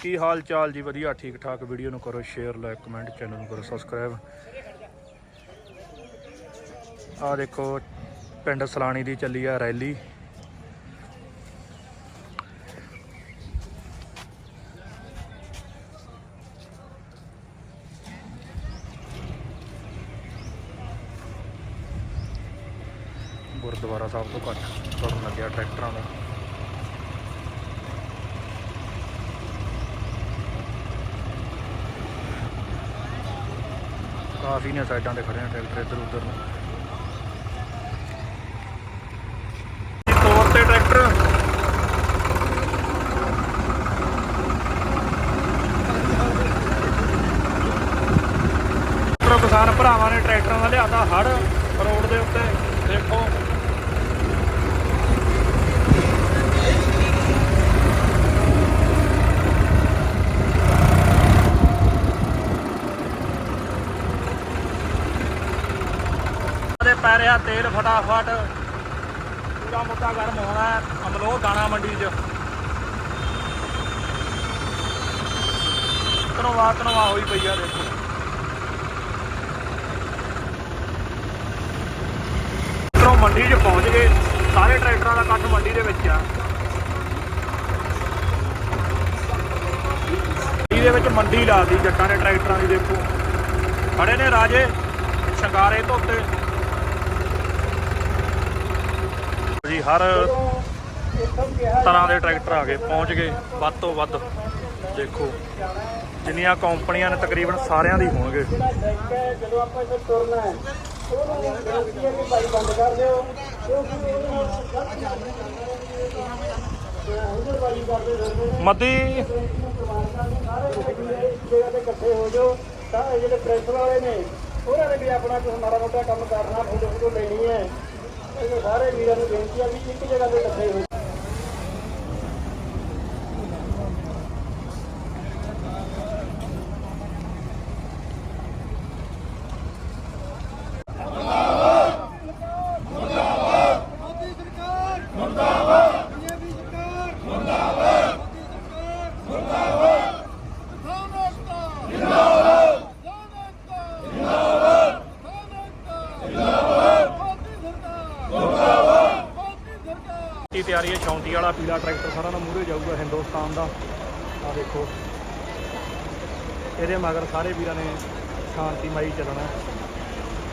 ਕੀ ਹਾਲ ਚਾਲ ਜੀ? ਵਧੀਆ ਠੀਕ ਠਾਕ ਵੀਡੀਓ ਨੂੰ ਕਰੋ ਸ਼ੇਅਰ ਲਾਈਕ ਕਮੈਂਟ ਚੈਨਲ ਨੂੰ ਕਰੋ ਸਬਸਕ੍ਰਾਈਬ ਆ ਦੇਖੋ, ਪਿੰਡ ਸਲਾਣੀ ਦੀ ਚੱਲੀ ਆ ਰੈਲੀ। ਗੁਰਦੁਆਰਾ ਸਾਹਿਬ ਤੋਂ ਘੱਟ ਤੁਰਨ ਲੱਗਿਆ ਟਰੈਕਟਰਾਂ ਦਾ ਕਾਫੀ ਨੇ ਸਾਈਡਾਂ ਤੇ ਖੜੇ ਆ ਟਰੈਕਟਰ ਇੱਧਰ ਉੱਧਰ ਨੂੰ। ਤੋਰ ਤੇ ਟਰੈਕਟਰ ਕਿਸਾਨ ਭਰਾਵਾਂ ਨੇ ਟਰੈਕਟਰਾਂ ਦਾ ਲਿਆਦਾ ਹੜ ਰੋਡ ਦੇ ਉੱਤੇ। ਦੇਖੋ ਦੇ ਪੈ ਰਿਹਾ, ਤੇਲ ਫਟਾਫਟ। ਪੂਰਾ ਮੁੱਦਾ ਗਰਮ ਹੋਣਾ ਹੈ। ਅਮਲੋ ਦਾਣਾ ਮੰਡੀ 'ਚ। ਧਨਵਾ ਧਨਵਾ ਹੋਈ ਪਈ ਆ, ਦੇਖੋ। ਇੱਧਰੋਂ ਮੰਡੀ 'ਚ ਪਹੁੰਚ ਗਏ। ਸਾਰੇ ਟਰੈਕਟਰਾਂ ਦਾ ਇਕੱਠ ਮੰਡੀ ਦੇ ਵਿੱਚ ਆ। ਦੇ ਵਿੱਚ ਮੰਡੀ ਲਾਦੀ ਜੱਟਾਂ ਨੇ, ਟਰੈਕਟਰਾਂ ਦੀ, ਦੇਖੋ। ਖੜੇ ਨੇ ਰਾਜੇ। ਸ਼ਿੰਗਾਰੇ ਧੋਤੇ। ਜੀ ਹਰ ਤਰ੍ਹਾਂ ਦੇ ਟਰੈਕਟਰ ਆ ਗਏ, ਪਹੁੰਚ ਗਏ, ਵੱਧ ਤੋਂ ਵੱਧ। ਦੇਖੋ, ਜਿੰਨੀਆਂ ਕੰਪਨੀਆਂ ਨੇ ਤਕਰੀਬਨ ਸਾਰਿਆਂ ਦੀ ਹੋਣਗੇ। ਜਦੋਂ ਆਪਾਂ ਇੱਥੇ ਤੁਰਨਾ ਹੈ ਬੰਦ ਕਰ ਦਿਓ ਮੱਦੀ। ਇਕੱਠੇ ਹੋ ਜਾਓ ਤਾਂ ਜਿਹੜੇ ਪ੍ਰੈਸ ਵਾਲੇ ਨੇ, ਉਹਨਾਂ ਨੇ ਵੀ ਆਪਣਾ ਕੁਝ ਮਾੜਾ ਮੋਟਾ ਕੰਮ ਕਰਨਾ ਫੋਟੋ ਫੋਟੋ ਲੈਣੀ ਹੈ। ਸਾਰੇ ਵੀਰਾਂ ਨੂੰ ਬੇਨਤੀ ਆ ਵੀ ਇੱਕ ਜਗ੍ਹਾ ਤੇ ਇਕੱਠੇ ਹੋ ਤਿਆਰੀ ਹੈ ਚੌਂਤੀ ਵਾਲਾ ਪੀਲਾ ਟਰੈਕਟਰ ਸਾਰਾ ਨਾਲ ਮੂਹਰੇ ਜਾਊਗਾ ਹਿੰਦੁਸਤਾਨ ਦਾ। ਆ ਦੇਖੋ। ਇਹਦੇ ਮਗਰ ਸਾਰੇ ਵੀਰਾਂ ਨੇ ਸ਼ਾਂਤੀਮਈ ਚੱਲਣਾ।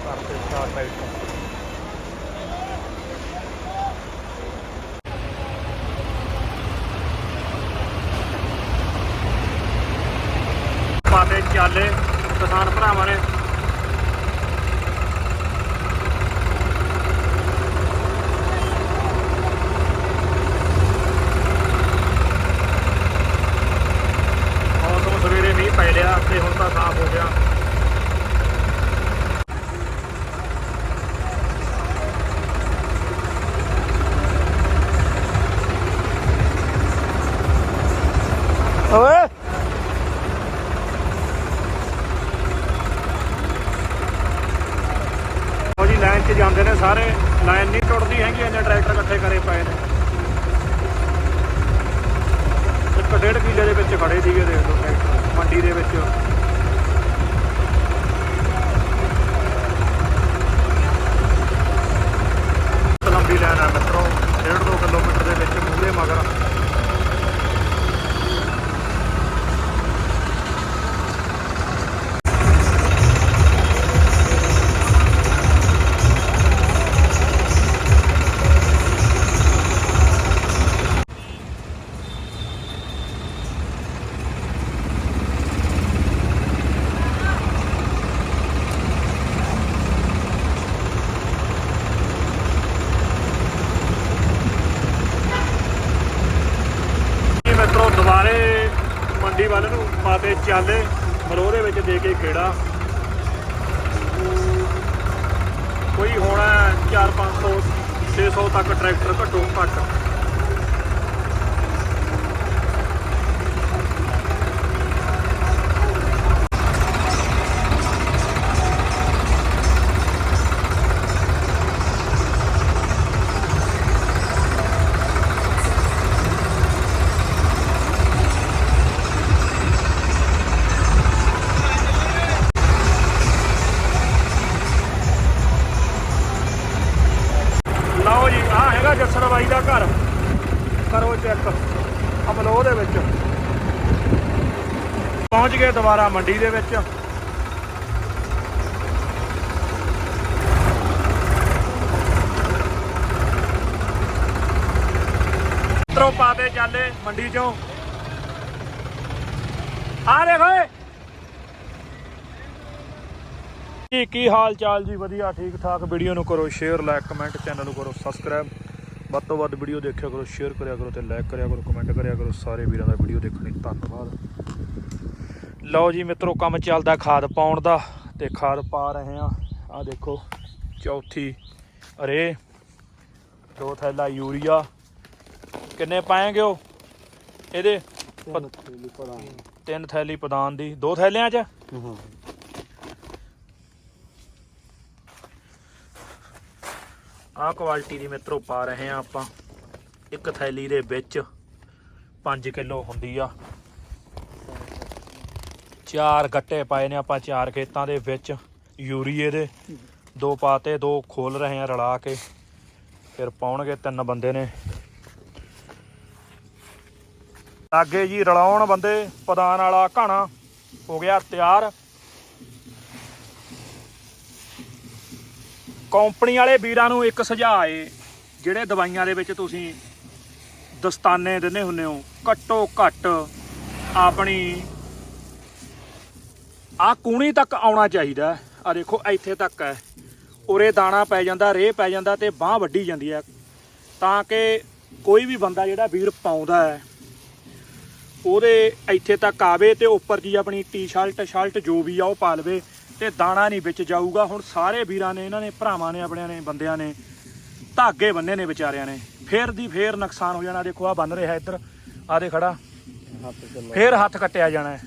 ਕਰਤੇ ਸਟਾਰਟ ਟਰੈਕਟਰ ਪਾਤੇ ਚਾਲੇ ਕਿਸਾਨ ਭਰਾਵਾਂ ਨੇ ਮੌਸਮ ਸਵੇਰੇ ਮੀਂਹ ਪੈ ਲਿਆ ਤੇ ਹੁਣ ਤਾਂ ਸਾਫ਼ ਹੋ ਗਿਆ ਓਏ। ਉਹ ਜੀ ਲਾਈਨ 'ਚ ਜਾਂਦੇ ਨੇ ਸਾਰੇ। ਲਾਈਨ ਨਹੀਂ ਟੁੱਟਦੀ ਹੈਗੀ, ਇੰਨੇ ਟਰੈਕਟਰ ਇਕੱਠੇ ਕਰੇ ਪਏ ਨੇ। ਇੱਕ ਡੇਢ ਕਿੱਲੇ ਦੇ ਵਿੱਚ ਖੜੇ ਸੀਗੇ, ਦੇਖ ਲਓ ਟਰੈਕਟਰ ਮੰਡੀ ਦੇ ਵਿੱਚ ਲੰਬੀ ਲਾਈਨ ਆ ਮਿੱਤਰੋ 1.5 ਕਿਲੋਮੀਟਰ ਦੇ ਵਿੱਚ ਮੂਹਰੇ ਮਗਰ ਜੀ ਮਿੱਤਰੋ ਦੁਬਾਰੇ ਮੰਡੀ ਵੱਲ ਨੂੰ ਚਾਲੇ ਮਰੋਹ ਦੇ ਵਿੱਚ ਦੇ ਕੇ ਖੇੜਾ। ਕੋਈ ਹੋਣਾ 4 500 600 ਤੱਕ ਟਰੈਕਟਰ ਘੱਟੋ ਘੱਟ। ਕਰੋ ਚੈੱਕ ਅਮਲੋ ਦੇ ਵਿੱਚ। ਪਹੁੰਚ ਗਏ ਦੁਬਾਰਾ ਮੰਡੀ ਦੇ ਵਿੱਚ। ਤਰੋਂ ਪਾਦੇ ਚਾਲੇ ਮੰਡੀ ਚੋਂ। ਆ ਦੇਖ ਓਏ ਕੀ ਕੀ ਹਾਲ ਚਾਲ ਜੀ? ਵਧੀਆ ਠੀਕ ਠਾਕ ਵੀਡੀਓ ਨੂੰ ਕਰੋ ਸ਼ੇਅਰ ਲਾਈਕ ਕਮੈਂਟ ਚੈਨਲ ਨੂੰ ਕਰੋ ਸਬਸਕ੍ਰਾਈਬ ਵੱਧ ਤੋਂ ਵੱਧ ਵੀਡੀਓ ਦੇਖਿਆ ਕਰੋ ਸ਼ੇਅਰ ਕਰਿਆ ਕਰੋ ਤੇ ਲਾਈਕ ਕਰਿਆ ਕਰੋ ਕਮੈਂਟ ਕਰਿਆ ਕਰੋ। ਸਾਰੇ ਵੀਰਾਂ ਦਾ ਵੀਡੀਓ ਦੇਖਣ ਲਈ ਧੰਨਵਾਦ। ਲਓ ਜੀ ਮਿੱਤਰੋ ਕੰਮ ਚੱਲਦਾ ਖਾਦ ਪਾਉਣ ਦਾ ਤੇ ਖਾਦ ਪਾ ਰਹੇ ਆ ਆ ਦੇਖੋ ਚੌਥੀ ਅਰੇ ਦੋ ਥੈਲਾ ਯੂਰੀਆ। ਕਿੰਨੇ ਪਾਏਗੇ ਉਹ? ਇਹਦੇ ਤਿੰਨ ਥੈਲੀ ਪਦਾਨ ਦੀ। ਦੋ ਥੈਲਿਆਂ 'ਚ? ਆਹ ਕੁਆਲਿਟੀ ਦੀ ਮਿੱਤਰੋ ਪਾ ਰਹੇ ਆ ਆਪਾਂ। ਇੱਕ ਥੈਲੀ ਦੇ ਵਿੱਚ 5 ਕਿਲੋ ਹੁੰਦੀ ਆ। ਚਾਰ ਗੱਟੇ ਪਾਏ ਨੇ ਆਪਾਂ ਚਾਰ ਖੇਤਾਂ ਦੇ ਵਿੱਚ। ਯੂਰੀਏ ਦੇ ਦੋ ਪਾਤੇ, ਦੋ ਖੋਲ ਰਹੇ ਆ ਰਲਾ ਕੇ। ਫਿਰ ਪਾਉਣਗੇ ਤਿੰਨ ਬੰਦੇ ਨੇ। ਲਾਗੇ ਜੀ ਰਲਾਉਣ ਬੰਦੇ ਪਦਾਨ ਵਾਲਾ ਘਾਣਾ ਹੋ ਗਿਆ ਤਿਆਰ। ਕੰਪਨੀ ਵਾਲੇ ਵੀਰਾਂ ਨੂੰ ਇੱਕ ਸੁਝਾਅ ਏ ਜਿਹੜੇ ਦਵਾਈਆਂ ਦੇ ਵਿੱਚ ਤੁਸੀਂ ਦਸਤਾਨੇ ਦਿੰਦੇ ਹੁੰਦੇ ਹੋ, ਘੱਟੋ ਘੱਟ ਆਪਣੀ ਆ ਕੂਣੀ ਤੱਕ ਆਉਣਾ ਚਾਹੀਦਾ ਆ ਦੇਖੋ, ਇੱਥੇ ਤੱਕ ਹੈ। ਉਰੇ ਦਾਣਾ ਪੈ ਜਾਂਦਾ, ਰੇਹ ਪੈ ਜਾਂਦਾ ਤੇ ਬਾਹ ਵੱਢੀ ਜਾਂਦੀ ਹੈ। ਤਾਂ ਕਿ ਕੋਈ ਵੀ ਬੰਦਾ ਜਿਹੜਾ ਵੀਰ ਪਾਉਂਦਾ ਹੈ, ਉਹਦੇ ਇੱਥੇ ਤੱਕ ਆਵੇ ਤੇ ਉੱਪਰ ਜੀ ਆਪਣੀ ਟੀ-ਸ਼ਰਟ ਸ਼ਰਟ ਜੋ ਵੀ ਆ ਉਹ ਪਾ ਲਵੇ। ਤੇ ਦਾਣਾ ਨਹੀਂ ਵਿੱਚ ਜਾਊਗਾ। ਹੁਣ ਸਾਰੇ ਵੀਰਾਂ ਨੇ, ਇਹਨਾਂ ਨੇ, ਭਰਾਵਾਂ ਨੇ, ਆਪਣਿਆਂ ਨੇ, ਬੰਦਿਆਂ ਨੇ, ਧਾਗੇ ਬੰਨੇ ਨੇ ਵਿਚਾਰਿਆਂ ਨੇ। ਫੇਰ ਦੀ ਫੇਰ ਨੁਕਸਾਨ ਹੋ ਜਾਣਾ। ਦੇਖੋ ਆ ਬੰਨ ਰਿਹਾ ਇੱਧਰ। ਆ ਦੇ ਖੜਾ। ਫੇਰ ਹੱਥ ਕੱਟਿਆ ਜਾਣਾ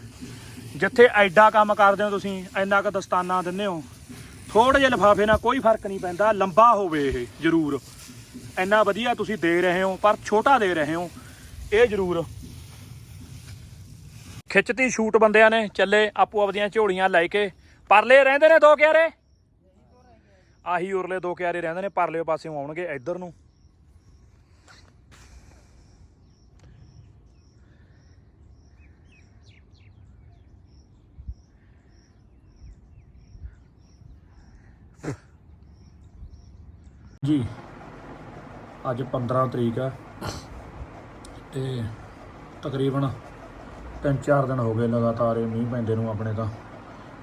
ਜਿੱਥੇ ਐਡਾ ਕੰਮ ਕਰਦੇ ਹੋ ਤੁਸੀਂ, ਇੰਨਾ ਕੁ ਦਸਤਾਨਾ ਦਿੰਦੇ ਹੋ। ਥੋੜੇ ਜਿਹੇ ਲਿਫਾਫੇ ਨਾਲ ਕੋਈ ਫ਼ਰਕ ਨਹੀਂ ਪੈਂਦਾ। ਲੰਬਾ ਹੋਵੇ ਇਹ, ਜ਼ਰੂਰ। ਇੰਨਾ ਵਧੀਆ ਤੁਸੀਂ ਦੇ ਰਹੇ ਹੋ, ਪਰ ਛੋਟਾ ਦੇ ਰਹੇ ਹੋ। ਇਹ ਜ਼ਰੂਰ। ਖਿੱਚਤੀ ਸ਼ੂਟ ਬੰਦਿਆਂ ਨੇ। ਚੱਲੇ ਆਪੋ ਆਪਦੀਆਂ ਝੋਲੀਆਂ ਲੈ ਕੇ ਪਰਲੇ ਰਹਿੰਦੇ ਨੇ ਦੋ ਕਿਆਰੇ? ਆਹੀ ਉਰਲੇ ਦੋ ਕਿਆਰੇ ਰਹਿੰਦੇ ਨੇ, ਪਰਲੇ ਪਾਸਿਓਂ ਆਉਣਗੇ ਇੱਧਰ ਨੂੰ। ਜੀ, ਅੱਜ 15 ਤਰੀਕ ਆ ਤੇ ਤਕਰੀਬਨ ਤਿੰਨ ਚਾਰ ਦਿਨ ਹੋ ਗਏ ਲਗਾਤਾਰ ਇਹ ਮੀਂਹ ਪੈਂਦੇ ਨੂੰ ਆਪਣੇ ਤਾਂ।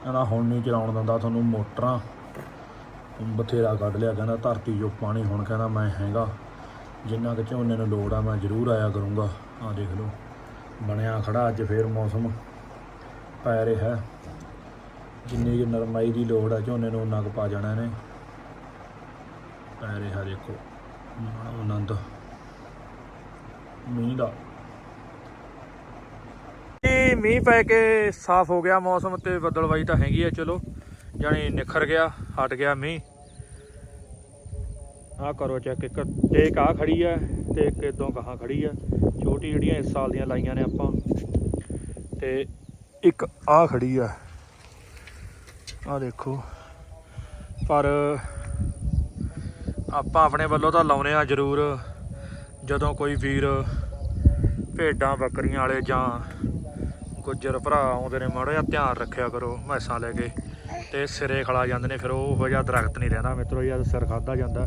ਕਹਿੰਦਾ ਹੁਣ ਨਹੀਂ ਚਲਾਉਣ ਦਿੰਦਾ, ਤੁਹਾਨੂੰ ਮੋਟਰਾਂ ਬਥੇਰਾ ਕੱਢ ਲਿਆ, ਕਹਿੰਦਾ ਧਰਤੀ ਜੋ ਪਾਣੀ ਹੁਣ ਕਹਿੰਦਾ ਮੈਂ ਹੈਗਾ। ਜਿੰਨਾ ਕਿ ਝੋਨੇ ਨੂੰ ਲੋੜ ਆ, ਮੈਂ ਜ਼ਰੂਰ ਆਇਆ ਕਰੂੰਗਾ। ਆ ਦੇਖ ਲਓ, ਬਣਿਆ ਖੜਾ ਅੱਜ ਫੇਰ ਮੌਸਮ, ਪੈ ਰਿਹਾ। ਜਿੰਨੀ ਕਿ ਨਰਮਾਈ ਦੀ ਲੋੜ ਆ, ਝੋਨੇ ਨੂੰ ਉਨਾ ਕੁ ਪਾ ਜਾਣਾ ਇਹਨੇ। ਪੈ ਰਿਹਾ ਦੇਖੋ ਆਨੰਦ। ਮੀਂਹ ਦਾ ਇਹ ਮੀਂਹ ਪੈ ਕੇ ਸਾਫ਼ ਹੋ ਗਿਆ ਮੌਸਮ ਤੇ ਬੱਦਲਵਾਈ ਤਾਂ ਹੈਗੀ ਆ, ਚਲੋ। ਜਾਣੀ ਨਿਖਰ ਗਿਆ, ਹਟ ਗਿਆ ਮੀਂਹ। ਆਹ ਕਰੋ ਚੈੱਕ ਇੱਕ ਇੱਕ ਆ ਖੜੀ ਆ ਤੇ ਇੱਕ ਇਦੋਂ ਕਹਾ ਖੜੀ ਆ। ਛੋਟੀ ਜਿਹੜੀਆਂ ਇਸ ਸਾਲ ਦੀਆਂ ਲਾਈਆਂ ਨੇ ਆਪਾਂ। ਤੇ ਇੱਕ ਆ ਖੜੀ ਆ। ਆ ਦੇਖੋ। ਪਰ ਆਪਾਂ ਆਪਣੇ ਵੱਲੋਂ ਤਾਂ ਲਾਉਨੇ ਆ ਜ਼ਰੂਰ। ਜਦੋਂ ਕੋਈ ਵੀਰ ਭੇਡਾਂ, ਬੱਕਰੀਆਂ ਵਾਲੇ ਜਾਂ ਗੁੱਜਰ ਭਰਾ ਆਉਂਦੇ ਨੇ, ਮਾੜਾ ਜਿਹਾ ਧਿਆਨ ਰੱਖਿਆ ਕਰੋ, ਮੈਸਾਂ ਲੈ ਕੇ। ਤੇ ਸਿਰੇ ਖਲਾ ਜਾਂਦੇ ਨੇ, ਫਿਰ ਉਹ ਹੋ ਜਿਹਾ ਦਰਖਤ ਨਹੀਂ ਰਹਿੰਦਾ, ਮਿੱਤਰੋ ਜਦ ਸਿਰ ਖਾਦਾ ਜਾਂਦਾ।